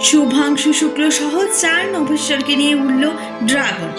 শুভাংশু শুক্ল সহ চার নভেশ্বরকে নিয়ে উঠল ড্রাগন।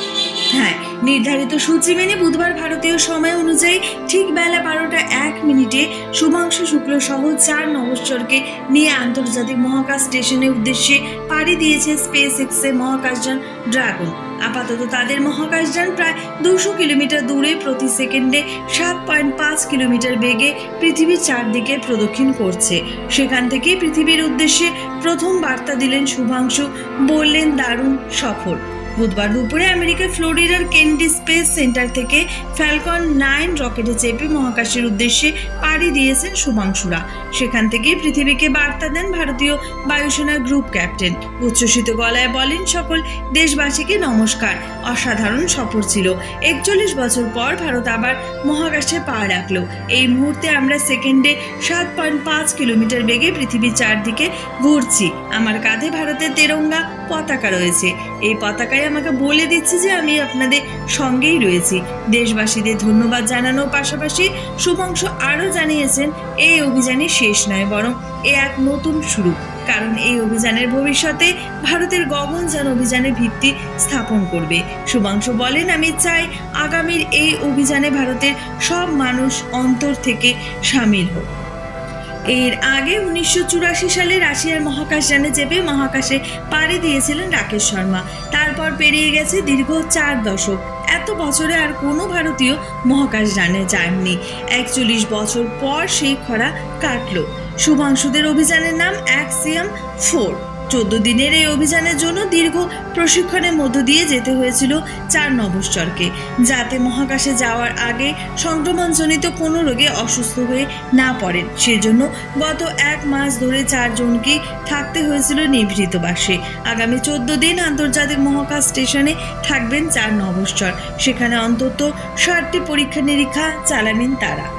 হ্যাঁ নির্ধারিত সূচি মেনে বুধবার ভারতীয় সময় অনুযায়ী ঠিক বেলা বারোটা এক মিনিটে শুভাংশু শুক্ল সহ চার নভেশ্বরকে নিয়ে আন্তর্জাতিক মহাকাশ স্টেশনের উদ্দেশ্যে পাড়ি দিয়েছে স্পেস এক্সের মহাকাশযান ড্রাগন। আপাতত তাদের মহাকাশযান প্রায় দুশো কিলোমিটার দূরে প্রতি সেকেন্ডে সাত পয়েন্ট পাঁচ কিলোমিটার বেগে পৃথিবীর চারদিকে প্রদক্ষিণ করছে। সেখান থেকে পৃথিবীর উদ্দেশ্যে প্রথম বার্তা দিলেন শুভাংশু, বললেন, দারুণ সফল। বুধবার দুপুরে আমেরিকার ফ্লোরিডার কেন্ডি স্পেস সেন্টার থেকে ফ্যালকন নাইন রকেটে চেপে মহাকাশের উদ্দেশ্যে পাড়ি দিয়েছেন শুভাংশুরা। সেখান থেকে পৃথিবীকে বার্তা দেন ভারতীয় বায়ুসেনার গ্রুপ ক্যাপ্টেন। উচ্ছ্বসিত গলায় বলেন, সকল দেশবাসীকে নমস্কার। অসাধারণ সফর ছিল। একচল্লিশ বছর পর ভারত আবার মহাকাশে পা রাখল। এই মুহূর্তে আমরা সেকেন্ডে সাত পয়েন্ট পাঁচ কিলোমিটার বেগে পৃথিবীর চারদিকে ঘুরছি। আমার কাঁধে ভারতের তেরঙ্গা পতাকা রয়েছে। এই পতাকায় আমাকে বলে দিচ্ছে যে আমি আপনাদের সঙ্গেই রয়েছি। দেশবাসীদের ধন্যবাদ জানানোর পাশাপাশি শুভংশ আরও জানিয়েছেন, এই অভিযানে শেষ নয়, বরং এ এক নতুন শুরু। কারণ এই অভিযানের ভবিষ্যতে ভারতের গগনযান অভিযানের ভিত্তি স্থাপন করবে। শুভাংশু বলেন, আমি চাই আগামীর এই অভিযানে ভারতের সব মানুষ অন্তর থেকে সামিল হোক। এর আগে উনিশশো চুরাশি সালে রাশিয়ার মহাকাশযানে চেপে মহাকাশে পাড়ি দিয়েছিলেন রাকেশ শর্মা। তারপর পেরিয়ে গেছে দীর্ঘ চার দশক। এত বছরে আর কোনো ভারতীয় মহাকাশ যানে যাননি। একচল্লিশ বছর পর সেই খরা কাটল। শুভাংশুদের অভিযানের নাম অ্যাক্সিয়াম ফোর। চোদ্দ দিনের এই অভিযানের জন্য দীর্ঘ প্রশিক্ষণের মধ্য দিয়ে যেতে হয়েছিল চার নভশ্চরকে। যাতে মহাকাশে যাওয়ার আগে সংক্রমণজনিত কোনো রোগে অসুস্থ হয়ে না পড়েন। সেজন্য গত এক মাস ধরে চারজনকে থাকতে হয়েছিল নিভৃত বাসে। আগামী চোদ্দ দিন আন্তর্জাতিক মহাকাশ স্টেশনে থাকবেন চার নভশ্চর। সেখানে অন্তত ষাটটি পরীক্ষা নিরীক্ষা চালাবেন তারা।